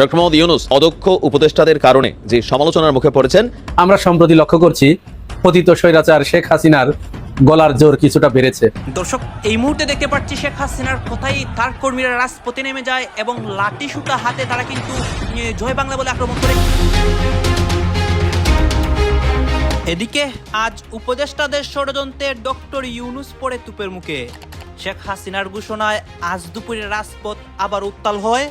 Doctor Mohammad Yunus অদক্ষ উপদেষ্টাদের কারণে যে সমালোচনার মুখে পড়েছেন, আমরা সম্প্রতি লক্ষ্য করছি পতিত স্বৈরাচার শেখ হাসিনার গলার জোর কিছুটা বেড়েছে। দর্শক, এই মুহূর্তে দেখতে পাচ্ছি শেখ হাসিনার তার কর্মীরা রাজপথে নেমে যায় এবং লাঠি সুতা হাতে তারা কিন্তু জয় বাংলা বলে আক্রমণ করে। এদিকে আজ উপদেষ্টাদের ষড়যন্ত্রে ডক্টর ইউনুস পড়ে তুপের মুখে। শেখ হাসিনার ঘোষণায় আজ দুপুরে রাজপথ আবার উত্তাল হয়।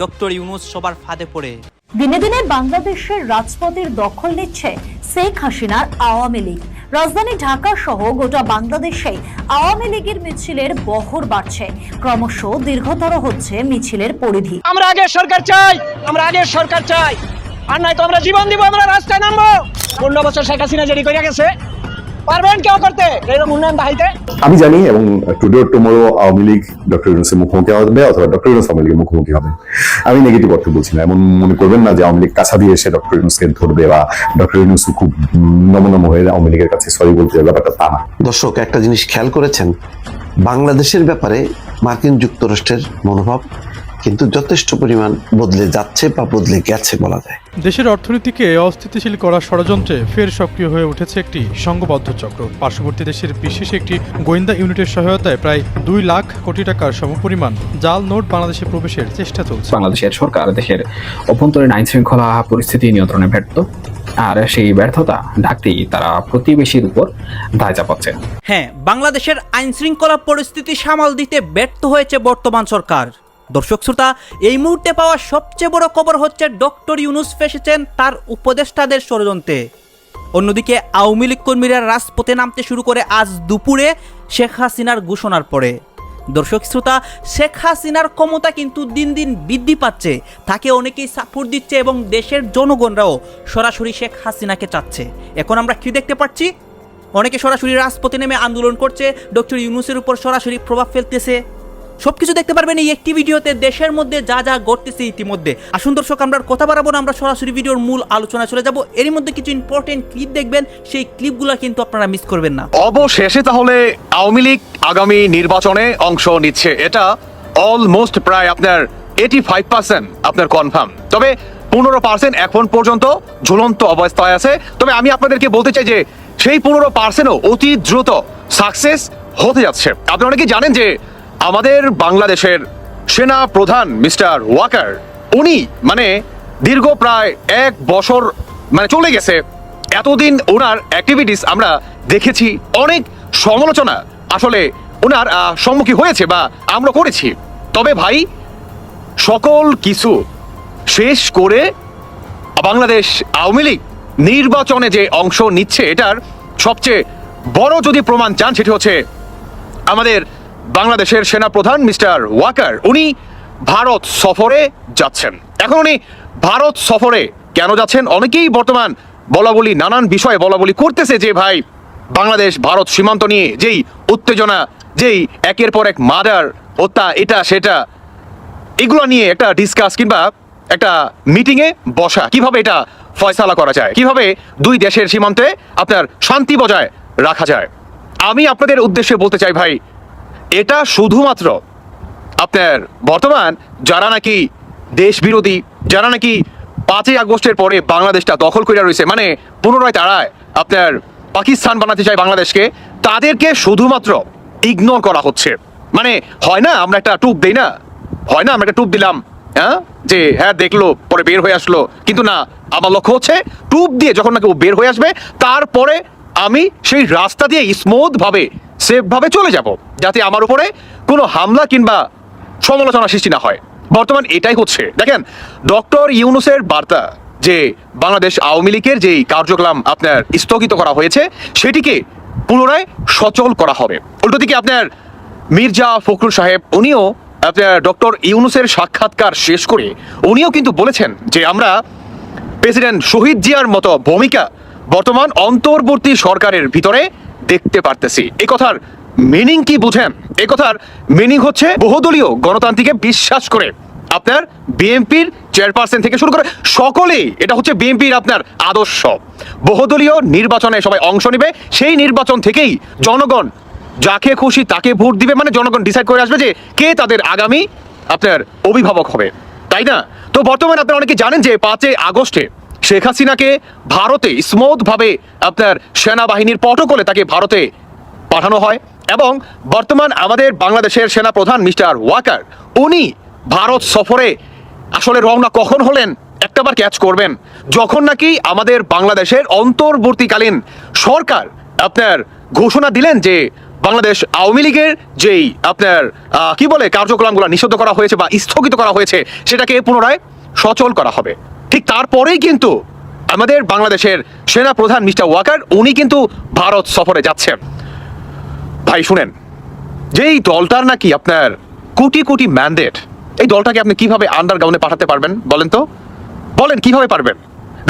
ডক্টর ইউনুস সবার ফাঁদে পড়ে। দিনে দিনে বাংলাদেশের রাজপথের দখল নিচ্ছে শেখ হাসিনার আওয়ামী লীগ। রাজধানী ঢাকা সহ গোটা বাংলাদেশে আওয়ামী লীগের মিছিলের বহর বাড়ছে। ক্রমশ দীর্ঘতর হচ্ছে মিছিলের পরিধি। আমরা আগের সরকার চাই আমরা আগের সরকার চাই। আর নাই তো আমরা জীবন দিব আমরা রাস্তায় নামবো। পনেরো বছর শেখ হাসিনা যেটি করে গেছে পারবেন কেউ করতে? এরকম উন্নয়ন দাহাইতে আমি জানি এবং today tomorrow Awami League doctor ইউনুসের মুখোমুখি হবে অথবা ডক্টর ইউনুস আওয়ামী লীগের মুখোমুখি হবে। আমি নেগেটিভ অর্থ বলছি না। এমন মনে করবেন না যে আওয়ামী লীগ কাছা দিয়ে এসে ডক্টর ইউনুসকে ধরবে বা ডক্টর ইউনুস খুব নমনম হয়ে আওয়ামী লীগের কাছে সরি বলতে যাবে, ব্যাপারটা তা না। দর্শক একটা জিনিস খেয়াল করেছেন? বাংলাদেশের ব্যাপারে মার্কিন যুক্তরাষ্ট্রের মনোভাব কিন্তু যথেষ্ট পরিমাণ বদলে যাচ্ছে বা বদলে গেছে বলা যায়। দেশের অর্থনীতিকে অস্থিতিশীল করার ষড়যন্ত্রে ফের সক্রিয় হয়ে উঠেছে একটি সংঘবদ্ধ চক্র। পার্শ্ববর্তী দেশের বিশেষ একটি গোয়েন্দা ইউনিটের সহায়তায় প্রায় দুই লাখ কোটি টাকার সমপরিমাণ জাল নোট বাংলাদেশে প্রবেশের চেষ্টা চলছে। বাংলাদেশের সরকার দেশের অভ্যন্তরীণ আইন শৃঙ্খলা পরিস্থিতি নিয়ন্ত্রণে ব্যর্থ আর সেই ব্যর্থতা ঢাকতেই তারা প্রতিবেশীর উপর দায় চাপাচ্ছে। হ্যাঁ বাংলাদেশের আইন শৃঙ্খলা পরিস্থিতি সামাল দিতে ব্যর্থ হয়েছে বর্তমান সরকার। দর্শক শ্রোতা, এই মুহূর্তে পাওয়া সবচেয়ে বড় খবর হচ্ছে ডক্টর ইউনুস ফেসেছেন তার উপদেষ্টাদের ষড়যন্ত্রে। অন্যদিকে আওয়ামী লীগ কর্মীরা রাজপথে নামতে শুরু করে আজ দুপুরে শেখ হাসিনার ঘোষণার পরে। দর্শক শ্রোতা, শেখ হাসিনার ক্ষমতা কিন্তু দিন দিন বৃদ্ধি পাচ্ছে। তাকে অনেকেই সাপোর্ট দিচ্ছে এবং দেশের জনগণরাও সরাসরি শেখ হাসিনাকে চাচ্ছে। এখন আমরা কি দেখতে পাচ্ছি? অনেকে সরাসরি রাজপথে নেমে আন্দোলন করছে, ডক্টর ইউনুসের উপর সরাসরি প্রভাব ফেলতেছে। সবকিছু দেখতে পারবেন এই একটি ভিডিওতে দেশের মধ্যে যা যা ঘটতেছে ইতিমধ্যে। আসুন দর্শক, আমরা কথা বাড়াবো না, আমরা সরাসরি ভিডিওর মূল আলোচনা চলে যাব। এরই মধ্যে কিছু ইম্পর্টেন্ট ক্লিপ দেখবেন, সেই ক্লিপগুলো কিন্তু আপনারা মিস করবেন না। অবশেষে তাহলে আওয়ামী লীগ আগামী নির্বাচনে অংশ নিচ্ছে। এটা অলমোস্ট প্রায় আপনার এইটি ফাইভ পার্সেন্ট আপনার কনফার্ম তবে পনেরো পার্সেন্ট এখন পর্যন্ত ঝুলন্ত অবস্থায় আছে। তবে আমি আপনাদেরকে বলতে চাই যে সেই পনেরো পার্সেন্টও অতি দ্রুত সাকসেস হতে যাচ্ছে। আপনি অনেকে জানেন যে আমাদের বাংলাদেশের সেনা প্রধান মিস্টার ওয়াকার, উনি মানে দীর্ঘ প্রায় এক বছর মানে চলে গেছে। এতদিন ওনার অ্যাক্টিভিটিস আমরা দেখেছি, অনেক সমালোচনা আসলে ওনার সম্মুখীন হয়েছে বা আমরা করেছি। তবে ভাই, সকল কিছু শেষ করে বাংলাদেশ আওয়ামী লীগ নির্বাচনে যে অংশ নিচ্ছে, এটার সবচেয়ে বড় যদি প্রমাণ চান, সেটি হচ্ছে আমাদের বাংলাদেশের সেনাপ্রধান মিস্টার ওয়াকার, উনি ভারত সফরে যাচ্ছেন। এখন উনি ভারত সফরে কেন যাচ্ছেন? অনেকেই বর্তমান বলা বলি নানান বিষয়ে বলা বলি করতেছে যে, ভাই, বাংলাদেশ, ভারত সীমান্ত নিয়ে যেই উত্তেজনা, যেই একের পর এক মার্ডার হত্যা এটা, সেটা, এগুলো নিয়ে একটা ডিসকাস কিংবা একটা মিটিংয়ে বসা। কীভাবে এটা ফয়সালা করা যায়? কীভাবে দুই দেশের সীমান্তে আপনার শান্তি বজায় রাখা যায়? আমি আপনাদের উদ্দেশ্যে বলতে চাই, ভাই এটা শুধুমাত্র আপনার বর্তমান যারা নাকি দেশ বিরোধী যারা নাকি পাঁচই আগস্টের পরে বাংলাদেশটা দখল করে রয়েছে মানে পুনরায় তারায় আপনার পাকিস্তান বানাতে চায় বাংলাদেশকে, তাদেরকে শুধুমাত্র ইগনোর করা হচ্ছে। মানে হয় না, আমরা একটা টুপ দেই না? হয় না, আমরা একটা টুপ দিলাম হ্যাঁ? যে হ্যাঁ দেখল, পরে বের হয়ে আসলো। কিন্তু না, আমার লক্ষ্য হচ্ছে টুপ দিয়ে যখন নাকি ও বের হয়ে আসবে, তারপরে আমি সেই রাস্তা দিয়ে স্মুথ ভাবে সেফ ভাবে চলে যাব, যাতে আমার উপরে কোনো হামলা কিংবা সমালোচনা সৃষ্টি না হয়। বর্তমান এটাই হচ্ছে। দেখেন, ডক্টর ইউনুসের বার্তা যে বাংলাদেশ আওয়ামী লীগের যেই কার্যক্রম আপনার স্থগিত করা হয়েছে, সেটিকে পুনরায় সচল করা হবে। উল্টো দিকে আপনার মির্জা ফখরুল সাহেব, উনিও আপনার ডক্টর ইউনুসের সাক্ষাৎকার শেষ করে, উনিও কিন্তু বলেছেন যে আমরা প্রেসিডেন্ট শহীদ জিয়ার মতো ভূমিকা বর্তমান অন্তর্বর্তী সরকারের ভিতরে দেখতে পারতেছি। এই কথার মিনিং কি বুঝেন? এই কথার মিনিং হচ্ছে বহুদলীয় গণতান্ত্রিকে বিশ্বাস করে আপনার বিএনপির চেয়ারপারসন থেকে শুরু করে সকলেই, এটা হচ্ছে বিএনপির আপনার আদর্শ। বহুদলীয় নির্বাচনে সবাই অংশ নেবে, সেই নির্বাচন থেকেই জনগণ যাকে খুশি তাকে ভোট দিবে মানে জনগণ ডিসাইড করে আসবে যে কে তাদের আগামী আপনার অভিভাবক হবে। তাই না? তো বর্তমানে আপনারা অনেকে জানেন যে পাঁচই আগস্টে শেখ হাসিনাকে ভারতে স্মুথ ভাবে আপনার সেনাবাহিনীর প্রটোকলে তাকে ভারতে পাঠানো হয় এবং বর্তমান আমাদের বাংলাদেশের সেনা প্রধান মিস্টার ওয়াকার, উনি ভারত সফরে আসলে রওনা কখন হলেন একটাবার ক্যাচ করবেন। যখন নাকি আমাদের বাংলাদেশের অন্তর্বর্তীকালীন সরকার আপনার ঘোষণা দিলেন যে বাংলাদেশ আওয়ামী লীগের যেই আপনার কি বলে, কার্যক্রমগুলো নিষিদ্ধ করা হয়েছে বা স্থগিত করা হয়েছে, সেটাকে পুনরায় সচল করা হবে। ঠিক তারপরেই কিন্তু আমাদের বাংলাদেশের সেনা প্রধান মিস্টার ওয়াকার, উনি কিন্তু ভারত সফরে যাচ্ছেন। ভাই, শুনেন, যেই দলটার নাকি আপনার কোটি কোটি ম্যান্ডেট এই দলটাকে আপনি কীভাবে আন্ডারগ্রাউন্ডে পাঠাতে পারবেন বলেন তো? বলেন, কীভাবে পারবেন?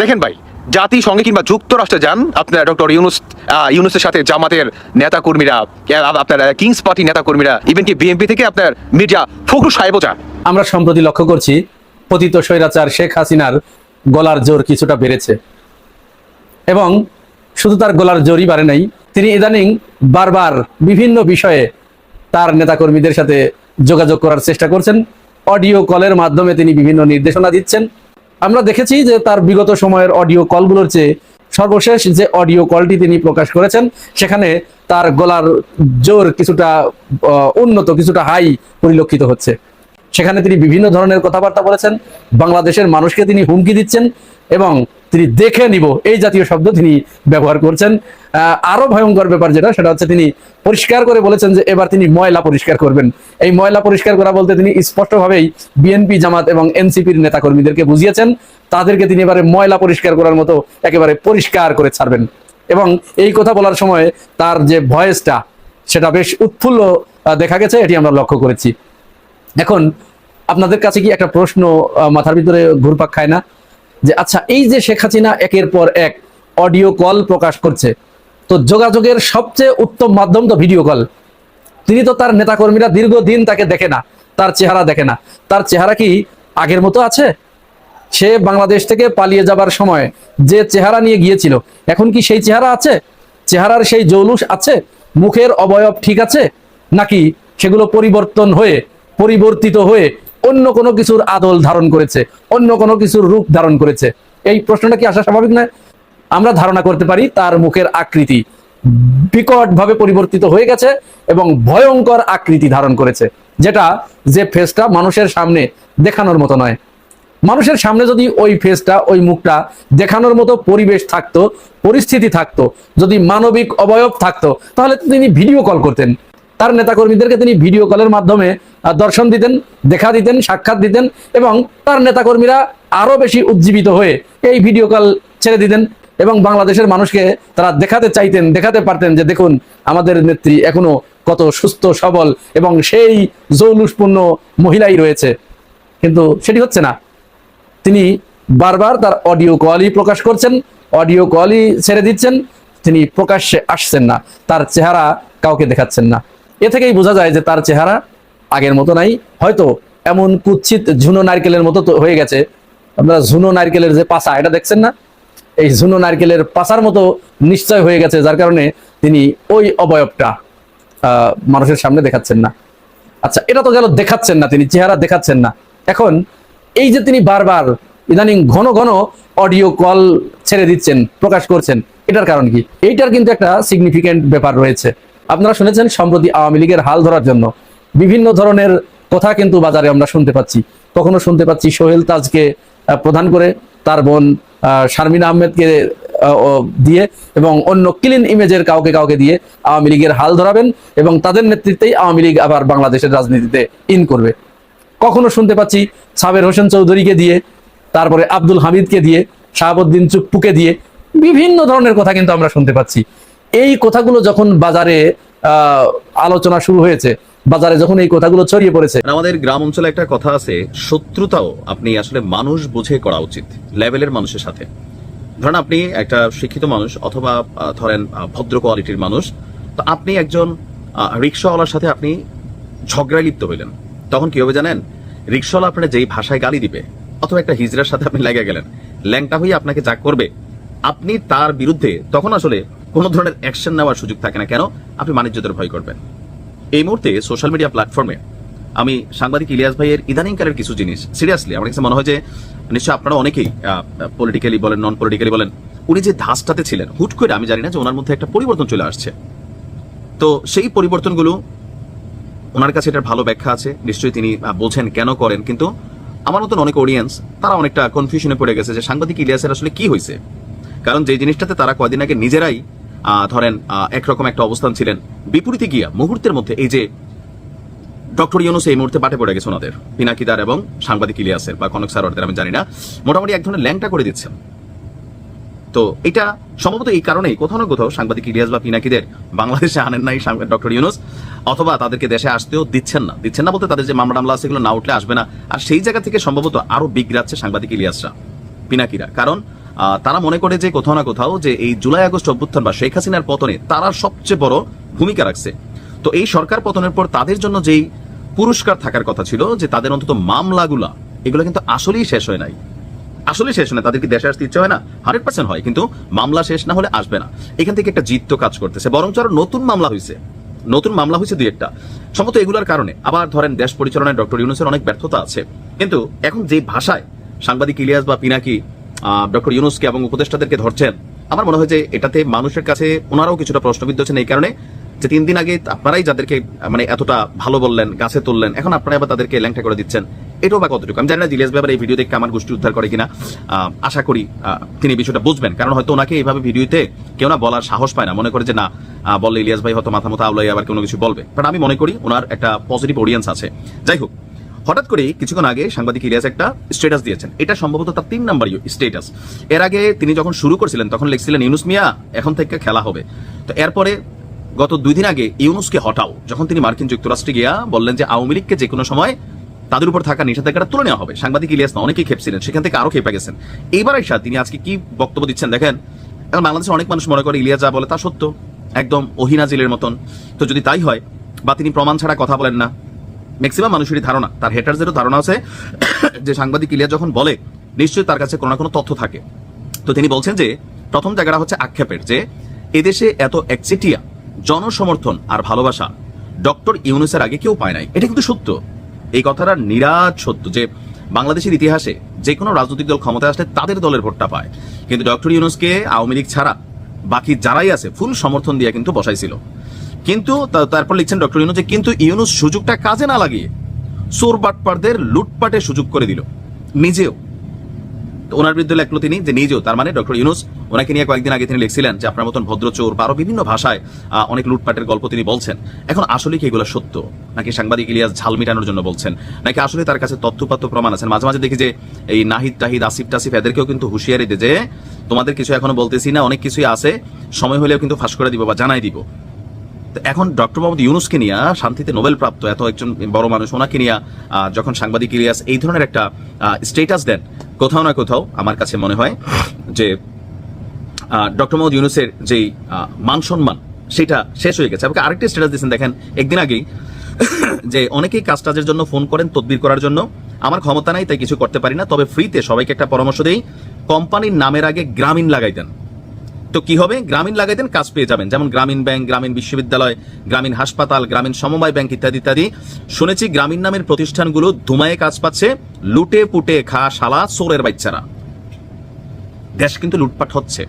দেখেন ভাই, জাতিসংঘে কিংবা যুক্তরাষ্ট্রে যান, আপনার ডক্টর ইউনুস ইউনুসের সাথে জামাতের নেতাকর্মীরা আপনার কিংস পার্টি নেতাকর্মীরা ইভেন কি বিএনপি থেকে আপনার মির্জা ফখরুল সাহেবও যান। আমরা সম্প্রতি লক্ষ্য করছি পতিত স্বৈরাচার শেখ হাসিনার গলার জোর কিছুটা বেড়েছে। এবং শুধু তার গলার জোরই বাড়ে নাই, তিনি ইদানিং বারবার বিভিন্ন বিষয়ে তার নেতাকর্মীদের সাথে যোগাযোগ করার চেষ্টা করছেন। অডিও কলের মাধ্যমে তিনি বিভিন্ন নির্দেশনা দিচ্ছেন। আমরা দেখেছি যে তার বিগত সময়ের অডিও কলগুলোর চেয়ে সর্বশেষ যে অডিও কলটি তিনি প্রকাশ করেছেন, সেখানে তার গলার জোর কিছুটা উন্নত, কিছুটা হাই পরিলক্ষিত হচ্ছে। সেখানে তিনি বিভিন্ন ধরনের কথাবার্তা বলেছেন। বাংলাদেশের মানুষকে তিনি হুমকি দিচ্ছেন এবং তিনি দেখে নিব এই জাতীয় শব্দ তিনি ব্যবহার করছেন। আরও ভয়ঙ্কর ব্যাপার যেটা, সেটা হচ্ছে তিনি পরিষ্কার করে বলেছেন যে এবার তিনি ময়লা পরিষ্কার করবেন। এই ময়লা পরিষ্কার করা বলতে তিনি স্পষ্টভাবেই বিএনপি, জামাত এবং এনসিপির নেতাকর্মীদেরকে বুঝিয়েছেন। তাদেরকে তিনি এবারে ময়লা পরিষ্কার করার মতো একেবারে পরিষ্কার করে ছাড়বেন। এবং এই কথা বলার সময় তার যে ভয়েসটা, সেটা বেশ উৎফুল্ল দেখা গেছে, এটি আমরা লক্ষ্য করেছি। এখন আপনাদের কাছে কি একটা প্রশ্ন মাথার ভিতরে ঘুরপাক খায় না? যে আচ্ছা এই যে শেখ হাসিনা একের পর এক অডিও কল প্রকাশ করছে, তো যোগাযোগের সবচেয়ে উত্তম মাধ্যম তো ভিডিও কল। তিনি তো তার নেতাকর্মীরা দীর্ঘদিন তাকে দেখে না, তার চেহারা দেখে না। তার চেহারা কি আগের মতো আছে? সে বাংলাদেশ থেকে পালিয়ে যাবার সময় যে চেহারা নিয়ে গিয়েছিল, এখন কি সেই চেহারা আছে? চেহারার সেই জৌলুস আছে? মুখের অবয়ব ঠিক আছে? নাকি সেগুলো পরিবর্তন হয়ে, পরিবর্তিত হয়ে অন্য কোনো কিছুর আদল ধারণ করেছে, অন্য কোনো কিছুর রূপ ধারণ করেছে। এই প্রশ্নটা কি আসা স্বাভাবিক নয়? আমরা ধারণা করতে পারি তার মুখের আকৃতি বিকট ভাবে পরিবর্তিত হয়ে গেছে এবং ভয়ঙ্কর আকৃতি ধারণ করেছে, যেটা যে ফেসটা মানুষের সামনে দেখানোর মতো নয়। মানুষের সামনে যদি ওই ফেসটা ওই মুখটা দেখানোর মতো পরিবেশ থাকতো, পরিস্থিতি থাকতো, যদি মানবিক অবয়ব থাকতো, তাহলে তিনি ভিডিও কল করতেন। তার নেতাকর্মীদেরকে তিনি ভিডিও কলের মাধ্যমে দর্শন দিতেন, দেখা দিতেন, সাক্ষাৎ দিতেন এবং তার নেতাকর্মীরা আরও বেশি উজ্জীবিত হয়ে এই ভিডিও কল ছেড়ে দিতেন এবং বাংলাদেশের মানুষকে তারা দেখাতে চাইতেন, দেখাতে পারতেন যে দেখুন, আমাদের নেত্রী এখনও কত সুস্থ, সবল এবং সেই জৌলুসপূর্ণ মহিলাই রয়েছে। কিন্তু সেটি হচ্ছে না। তিনি বারবার তার অডিও কলই প্রকাশ করছেন অডিও কলই ছেড়ে দিচ্ছেন, তিনি প্রকাশ্যে আসছেন না, তার চেহারা কাউকে দেখাচ্ছেন না। এ থেকেই বোঝা যায় যে তার চেহারা আগের মতো নাই। হয়তো এমন কুৎসিত ঝুনো নারকেলের মতো হয়ে গেছে। আপনারা ঝুনো নারকেলের যে পাশা এটা দেখছেন না? এই ঝুনো নারকেলের পাশার মতো নিশ্চয় হয়ে গেছে, যার কারণে তিনি ওই অবয়বটা মানুষের সামনে দেখাচ্ছেন না। আচ্ছা এটা তো গেল দেখাচ্ছেন না তিনি, চেহারা দেখাচ্ছেন না। এখন এই যে তিনি বারবার ইদানিং ঘন ঘন অডিও কল ছেড়ে দিচ্ছেন, প্রকাশ করছেন, এটার কারণ কি? এইটার কিন্তু একটা সিগনিফিকেন্ট ব্যাপার রয়েছে। আপনারা শুনেছেন, সম্প্রতি আওয়ামী লীগের হাল ধরার জন্য বিভিন্ন ধরনের কথা কিন্তু বাজারে আমরা শুনতে পাচ্ছি। কখনো শুনতে পাচ্ছি সোহেল তাজকে প্রধান করে তার বোন শারমিন আহমেদকে দিয়ে এবং অন্য ক্লিন ইমেজের কাউকে কাউকে দিয়ে আওয়ামী লীগের হাল ধরাবেন এবং তাদের নেতৃত্বেই আওয়ামী লীগ আবার বাংলাদেশের রাজনীতিতে ইন করবে। কখনো শুনতে পাচ্ছি সাবের হোসেন চৌধুরীকে দিয়ে, তারপরে আব্দুল হামিদকে দিয়ে, শাহাবুদ্দিন চুপ্পুকে দিয়ে বিভিন্ন ধরনের কথা কিন্তু আমরা শুনতে পাচ্ছি। এই কথাগুলো যখন বাজারে আলোচনা শুরু হয়েছে বাজারে যখন এই কথাগুলো ছড়িয়ে পড়েছে। আমাদের গ্রাম অঞ্চলে একটা কথা আছে, শত্রুতাও আপনি আসলে মানুষ বুঝে করা উচিত, লেভেলের মানুষের সাথে। ধরেন আপনি একটা শিক্ষিত মানুষ অথবা ধরেন ভদ্র কোয়ালিটির মানুষ, তো আপনি একজন রিক্সাওয়ালার সাথে আপনি ঝগড়ায় লিপ্ত হইলেন। তখন কি হবে জানেন? রিক্সাওয়ালা আপনার যেই ভাষায় গালি দিবে, অথবা একটা হিজড়ার সাথে আপনি লেগে গেলেন, ল্যাংটা হয়ে আপনাকে যা করবে, আপনি তার বিরুদ্ধে তখন আসলে কোনো ধরনের অ্যাকশন নেওয়ার সুযোগ থাকে না। কেন? আপনি বাণিজ্যদের ভয় করবেন। এই মুহূর্তে সোশ্যাল মিডিয়া প্ল্যাটফর্মে আমি সাংবাদিক ইলিয়াস ভাইয়ের ইদানিংকালের কিছু জিনিস সিরিয়াসলি আমার কাছে মনে হয় যে নিশ্চয় আপনারা অনেকেই পলিটিক্যালি বলেন নন পলিটিক্যালি বলেন, উনি যে ধাসটাতে ছিলেন, হুট করে আমি জানি না যে ওনার মধ্যে একটা পরিবর্তন চলে আসছে। তো সেই পরিবর্তনগুলো ওনার কাছে এটার ভালো ব্যাখ্যা আছে, নিশ্চয়ই তিনি বোঝেন কেন করেন, কিন্তু আমার মতন অনেক অডিয়েন্স তারা অনেকটা কনফিউশনে পড়ে গেছে যে সাংবাদিক ইলিয়াসের আসলে কি হয়েছে কারণ যে জিনিসটাতে তারা কয়দিন আগে নিজেরাই ধরেন একরকম একটা অবস্থান ছিলেন। বিপরীতে গিয়া মুহূর্তের মধ্যে এই যে ডক্টর ইউনুস এই মুহূর্তে পাঠে পড়ে গেছে ওনাদের পিনাকিদার এবং সাংবাদিক ইলিয়াসের বা কনক সারোয়ারদের আমি জানি না। মোটামুটি এক ধরনের ল্যাংটা করে দিচ্ছেন। তো এটা সম্ভবত এই কারণেই কোথাও না কোথাও সাংবাদিক ইলিয়াস বা পিনাকিদের বাংলাদেশে আনেন নাই ডক্টর ইউনুস, অথবা তাদেরকে দেশে আসতেও দিচ্ছেন না। দিচ্ছেন না বলতে তাদের যে মামলা আছে সেগুলো না উঠলে আসবে না। আর সেই জায়গা থেকে সম্ভবত আরও বিগড়াচ্ছে সাংবাদিক ইলিয়াসরা, পিনাকিরা। কারণ তারা মনে করে যে কোথাও না কোথাও যে এই জুলাই আগস্ট অভ্যুত্থান বা শেখ হাসিনার পতনে তারা সবচেয়ে বড় ভূমিকা রাখছে। তো এই সরকার পতনের পর তাদের জন্য যেই পুরস্কার থাকার কথা ছিল, যে তাদের অন্তত মামলাগুলা, এগুলো কিন্তু আসলেই শেষ হয় নাই। আসলে শেষ না তাদের কি দেশে আসতে ইচ্ছে হয় না? হান্ড্রেড পার্সেন্ট হয়, কিন্তু মামলা শেষ না হলে আসবে না। এখান থেকে একটা জিত কাজ করতেছে বরং আরও নতুন মামলা হয়েছে নতুন মামলা হয়েছে দুই একটা। সম্ভবত এগুলোর কারণে। আবার ধরেন দেশ পরিচালনায় ডক্টর ইউনুসের অনেক ব্যর্থতা আছে। কিন্তু এখন যে ভাষায় সাংবাদিক ইলিয়াস বা পিনাকি ডক্টর ইউনুসকে এবং উপদেষ্টাদেরকে ধরছেন। আমার মনে হয় যে এটাতে মানুষের কাছে ওনারাও কিছুটা প্রশ্নবিদ্ধ হচ্ছেন এই কারণে যে তিন দিন আগে আপনারাই যাদেরকে মানে এতটা ভালো বললেন, গাছে তুললেন, এখন আপনারা এবার তাদেরকে ল্যাংটা করে দিচ্ছেন। এটাও বা কতটুকু? আমি জানি না জিলিয়াস ব্যাপারে এই ভিডিও দেখে আমার গোষ্ঠী উদ্ধার করে কিনা। আশা করি তিনি বিষয়টা বুঝবেন। কারণ হয়তো ওনাকে এইভাবে ভিডিওতে কেউ না বলার সাহস পায় না। মনে করে যে না বললে ইলিয়াস ভাই হয়তো মাথা মতো আওলাই আবার কোনো কিছু বলবে। বাট আমি মনে করি ওনার একটা পজিটিভ অডিয়েন্স আছে। যাই হোক হঠাৎ করে কিছুক্ষণ আগে সাংবাদিক ইলিয়াস একটা স্টেটাস দিয়েছেন। এটা সম্ভবত তার তিন নাম্বার স্টেটাস এর আগে তিনি যখন শুরু করছিলেন, তখন লিখছিলেন, ইউনুস মিয়া, এখন থেকে খেলা হবে। তো এরপরে গত দুই দিন আগে ইউনুসকে হটাও, যখন তিনি মার্কিন যুক্তরাষ্ট্রে গিয়া বললেন যে আওয়ামী লীগকে যে কোনো সময় তাদের উপর থাকা নিষেধাজ্ঞাটা তুলে নেওয়া হবে। সাংবাদিক ইলিয়াস না, অনেকেই খেপছিলেন, সেখান থেকে আরও খেপে গেছেন। এইবার এসা তিনি আজকে কি বক্তব্য দিচ্ছেন দেখেন, এখন বাংলাদেশের অনেক মানুষ মনে করে ইলিয়াস যা বলে তা সত্য, একদম ওহিনাজিলের মতন। তো যদি তাই হয়, বা তিনি প্রমাণ ছাড়া কথা বলেন না ম্যাক্সিমাম মানুষেরই ধারণা, তার হেটারদেরও ধারণা আছে, যে সাংবাদিক ইলিয়াস যখন বলে, নিশ্চয়ই তার কাছে কোনো না কোনো তথ্য থাকে। তো তিনি বলছেন যে, প্রথম জায়গাটা হচ্ছে আক্ষেপের, যে এদেশে এত একচেটিয়া জনসমর্থন আর ভালোবাসা ডক্টর ইউনুসের আগে কেউ পায় নাই। এটা কিন্তু সত্য। এই কথাটা নিরাজ সত্য, যে বাংলাদেশের ইতিহাসে যে কোনো রাজনৈতিক দল ক্ষমতায় আসলে তাদের দলের ভোটটা পায়। কিন্তু ডক্টর ইউনুসকে আওয়ামী লীগ ছাড়া বাকি যারাই আছে ফুল সমর্থন দিয়ে কিন্তু বসাইছিল। কিন্তু তারপর লিখছেন ডক্টর ইউনুস যে, কিন্তু ইউনুস সুযোগটা কাজে না লাগিয়ে চোর বাটপারদের লুটপাটের সুযোগ করে দিল। নিজেও। ওনার বিরুদ্ধে লেখলো তিনি যে, নিজেও। তার মানে ডক্টর ইউনুস, ওনাকে নিয়ে কয়েকদিন আগে তিনি লিখছিলেন যে, আপনার মতন ভদ্র চোর বা বিভিন্ন ভাষায় অনেক লুটপাটের গল্প তিনি বলছেন। এখন আসলে কি এগুলো সত্য? নাকি সাংবাদিক ইলিয়াস ঝাল মিটানোর জন্য বলছেন? নাকি আসলে তার কাছে তথ্যপাত্য প্রমাণ আছে? মাঝে মাঝে দেখি যে, এই নাহিদ, টাহিদ, আসিফ টাসিফ এদেরকেও কিন্তু হুঁশিয়ারি দেয় যে, তোমাদের কিছু এখনও বলতেছি না, অনেক কিছুই আছে। সময় হলেও কিন্তু ফাঁস করে দিব বা জানাই দিব। এখন ডক্টর মোহাম্মদ ইউনুসকে নিয়ে, শান্তিতে নোবেল প্রাপ্ত এত একজন বড় মানুষ ওনাকে নিয়ে যখন সাংবাদিক ইলিয়াস এই ধরনের একটা স্টেটাস দেন, কোথাও না কোথাও আমার কাছে মনে হয় যে ডক্টর মোহাম্মদ ইউনুসের যেই মান সম্মান, সেটা শেষ হয়ে গেছে। আমাকে আরেকটা স্ট্যাটাস দিয়েছেন, দেখেন, একদিন আগেই, যে অনেকেই কাজ টাজের জন্য ফোন করেন, তদবির করার জন্য। আমার ক্ষমতা নাই, তাই কিছু করতে পারি না, তবে ফ্রিতে সবাইকে একটা পরামর্শ দেই কোম্পানির নামের আগে গ্রামীণ লাগাই দেন তো কি হবে? গ্রামীণ লাগাই দেন, কাজ পেয়ে যাবেন। যেমন গ্রামীণ ব্যাংক, গ্রামীণ বিশ্ববিদ্যালয়, গ্রামীণ হাসপাতাল, গ্রামীণ সমবায় ব্যাংক ইত্যাদি ইত্যাদি। শুনেছি গ্রামীণ নামের প্রতিষ্ঠানগুলো ধুমায়ে কাজ পাচ্ছে, লুটে পুটে খা শালা চোরের বাচ্চারা। দেশ কিন্তু লুটপাট হচ্ছে।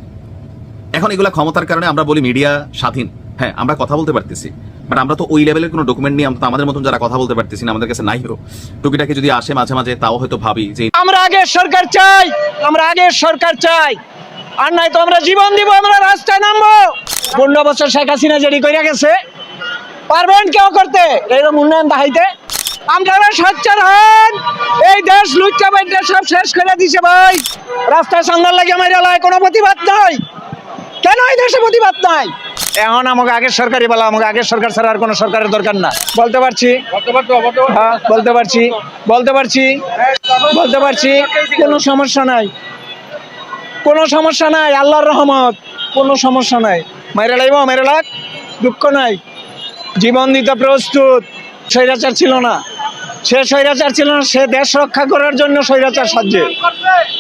এখন এগুলা ক্ষমতার কারণে আমরা বলি মিডিয়া স্বাধীন। হ্যাঁ আমরা কথা বলতে পারতেছি। বাট আমরা তো ওই লেভেলের কোনো ডকুমেন্ট নিয়ে আমাদের মতন যারা কথা বলতে পারতেছি না, আমাদের কাছে নাই হোক। টুকিটাকে যদি আসে মাঝে মাঝে, তাও হয়তো ভাবি যে আমরা আগের সরকার চাই! আমরা আগে সরকার চাই! আর নাই তো আমরা জীবন দিব, আমরা রাস্তায় নামবো। পনেরো বছর শেখ হাসিনা যেটি করে গেছে, পারবেন কেউ করতে? এরকম উন্নয়ন দেখাইতে আপনারা সচ্চার হন। এই দেশ লুচ্চা বাইটা সব শেষ করে দিছে ভাই। রাস্তায় সন্ধান লাগে আমার এলাকায় কোনো প্রতিবাদ নাই। কেন এই দেশে প্রতিবাদ নাই? এখন আমাকে আগের সরকারই বলা, আমাকে আগের সরকার ছাড়া আর কোনো সরকারের দরকার না। বলতে পারছি? হ্যাঁ বলতে পারছি। বলতে পারছি? বলতে পারছি? কোনো সমস্যা নাই। কোনো সমস্যা নাই, আল্লাহর রহমত। কোনো সমস্যা নাই। মেরে লাইব মেরে লাগ। দুঃখ নাই। জীবন দিতে প্রস্তুত। স্বৈরাচার ছিল না। সে স্বৈরাচার ছিল না, সে দেশ রক্ষা করার জন্য স্বৈরাচার সাহায্যে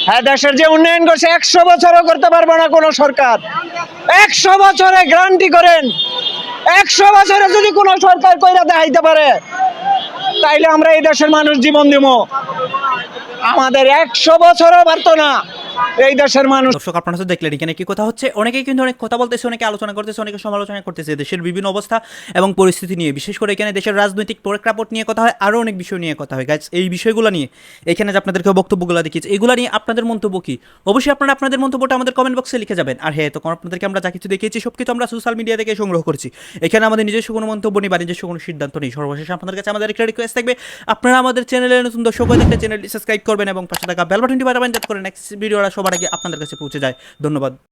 হ্যাঁ দেশের যে উন্নয়ন করছে, একশো বছরও করতে পারবে না কোনো সরকার। একশো বছরে গ্যারান্টি করেন। একশো বছরে যদি কোনো সরকার কইরা দেখাইতে পারে, তাইলে আমরা এই দেশের মানুষ জীবন দিব আমাদের একশো বছরও পারতো না। এই দেশের মানুষ দর্শক, আপনারা তো দেখলেন এখানে কি কথা হচ্ছে। অনেকেই কিন্তু অনেক কথা বলতেছে, অনেকে আলোচনা করতেছে, অনেকে সমালোচনা করতেছে। দেশের বিভিন্ন অবস্থা এবং পরিস্থিতি নিয়ে, বিশেষ করে এখানে দেশের রাজনৈতিক প্রেক্ষাপট নিয়ে কথা হয় আরও অনেক বিষয় নিয়ে কথা হয়। গাইজ এই বিষয়গুলো নিয়ে, এখানে যে আপনাদেরকে বক্তব্যগুলো দেখিয়েছে, এগুলো নিয়ে আপনাদের মন্তব্য কি? অবশ্যই আপনারা আপনাদের মন্তব্যটা আমাদের কমেন্ট বক্সে লিখে যাবেন। আর হ্যাঁ তখন আপনাদেরকে আমরা যা কিছু দেখিয়েছি সব কিছু আমরা সোশ্যাল মিডিয়া থেকে সংগ্রহ করছি। এখানে আমাদের নিজস্ব কোনো মন্তব্য নেই বা নিজস্ব কোনো সিদ্ধান্ত নেই। সর্বশেষে আপনাদের কাছে আমাদের একটা রিকোয়েস্ট থাকবে, আপনারা আমাদের চ্যানেলে নতুন দর্শক হয়ে থাকলে চ্যানেলটি সাবস্ক্রাইব করবেন এবং পাশে থাকা বেল বাটনটি বাজাবেন, যাতে করে নেক্সট ভিডিওটা সবার আগে আপনাদের কাছে পৌঁছে যায়। ধন্যবাদ।